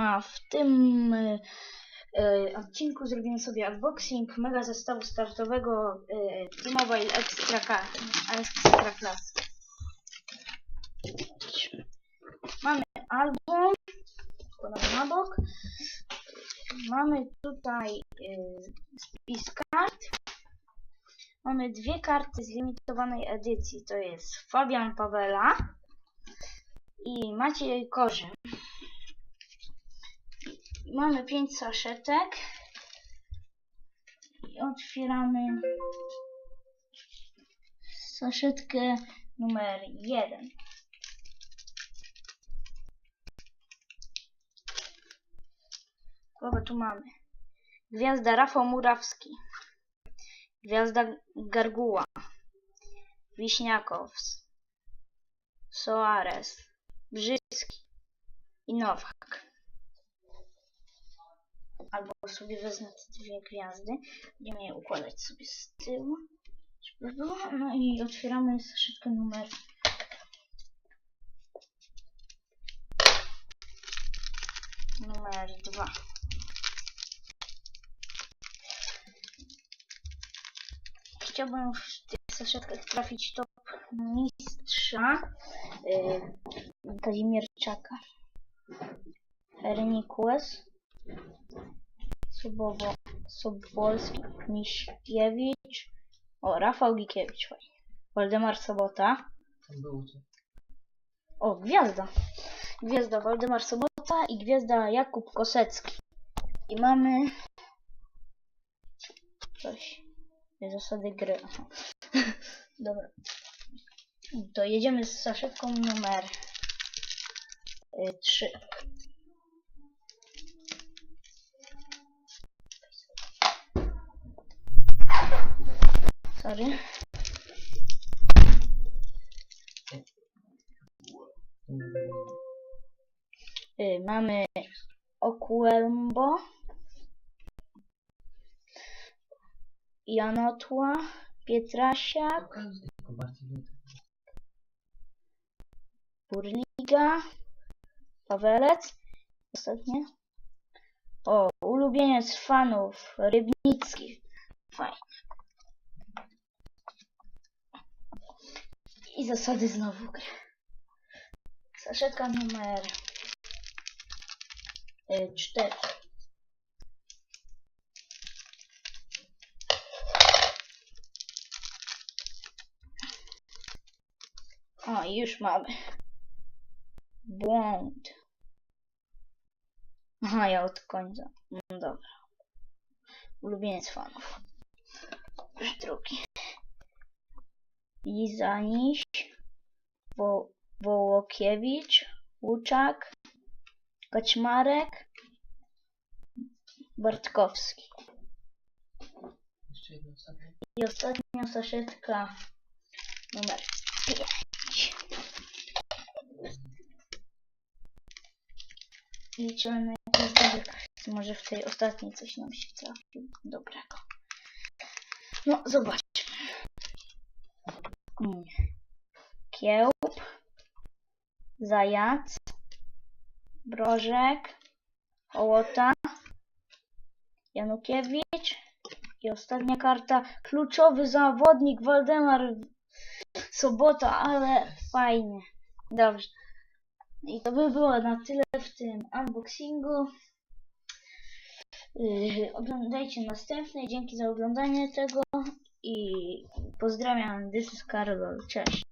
A w tym y, odcinku zrobimy sobie unboxing mega zestawu startowego y, T-Mobile Extra, Ka- Extra Class. Mamy album, składamy na bok. Mamy tutaj y, spis kart. Mamy dwie karty z limitowanej edycji. To jest Fabian Pawela i Maciej Korzeń. Mamy pięć saszetek. I otwieramy saszetkę numer jeden. Kogo tu mamy? Gwiazda Rafał Murawski. Gwiazda Garguła. Wiśniakows. Soares. Brzyski. I Nowak. Albo sobie wezmę te dwie gwiazdy. Będziemy je układać sobie z tyłu. Żeby było. No i otwieramy saszetkę numer numer dwa. Chciałbym w tych saszetkach trafić top mistrza yy, Kazimierczaka. Hernikues, Subowo, Sobolski, Miśkiewicz, o, Rafał Gikiewicz, fajnie. Waldemar Sobota, Tam było to. o, Gwiazda. Gwiazda Waldemar Sobota i Gwiazda Jakub Kosecki. I mamy coś. Zasady gry. Dobra. To jedziemy z saszetką numer 3. Sorry. Y, mamy Okuembo, Janotła, Pietrasiak. Burliga, Pawelec, ostatnie. O, ulubieniec fanów, Rybnicki. Fajnie. I zasady znowu gry. Saszetka numer 4. O, i już mamy. Błąd. Aha, ja od końca. No dobra. Ulubieniec fanów. Już drugi. Izaniś. Wo Wołokiewicz. Łuczak. Kaczmarek. Bartkowski. Jeszcze sobie. I ostatnia saszetka numer 5. Liczymy na jakiś dobry kart. Może w tej ostatniej coś nam się trafi dobrego. No, zobaczmy. Kiełb. Zajac. Brożek. Hołota. Janukiewicz. I ostatnia karta. Kluczowy zawodnik Waldemar Sobota, ale fajnie. Dobrze. I to by było na tyle w tym unboxingu. Yy, oglądajcie następne. Dzięki za oglądanie tego i pozdrawiam. This is Karol. Cześć.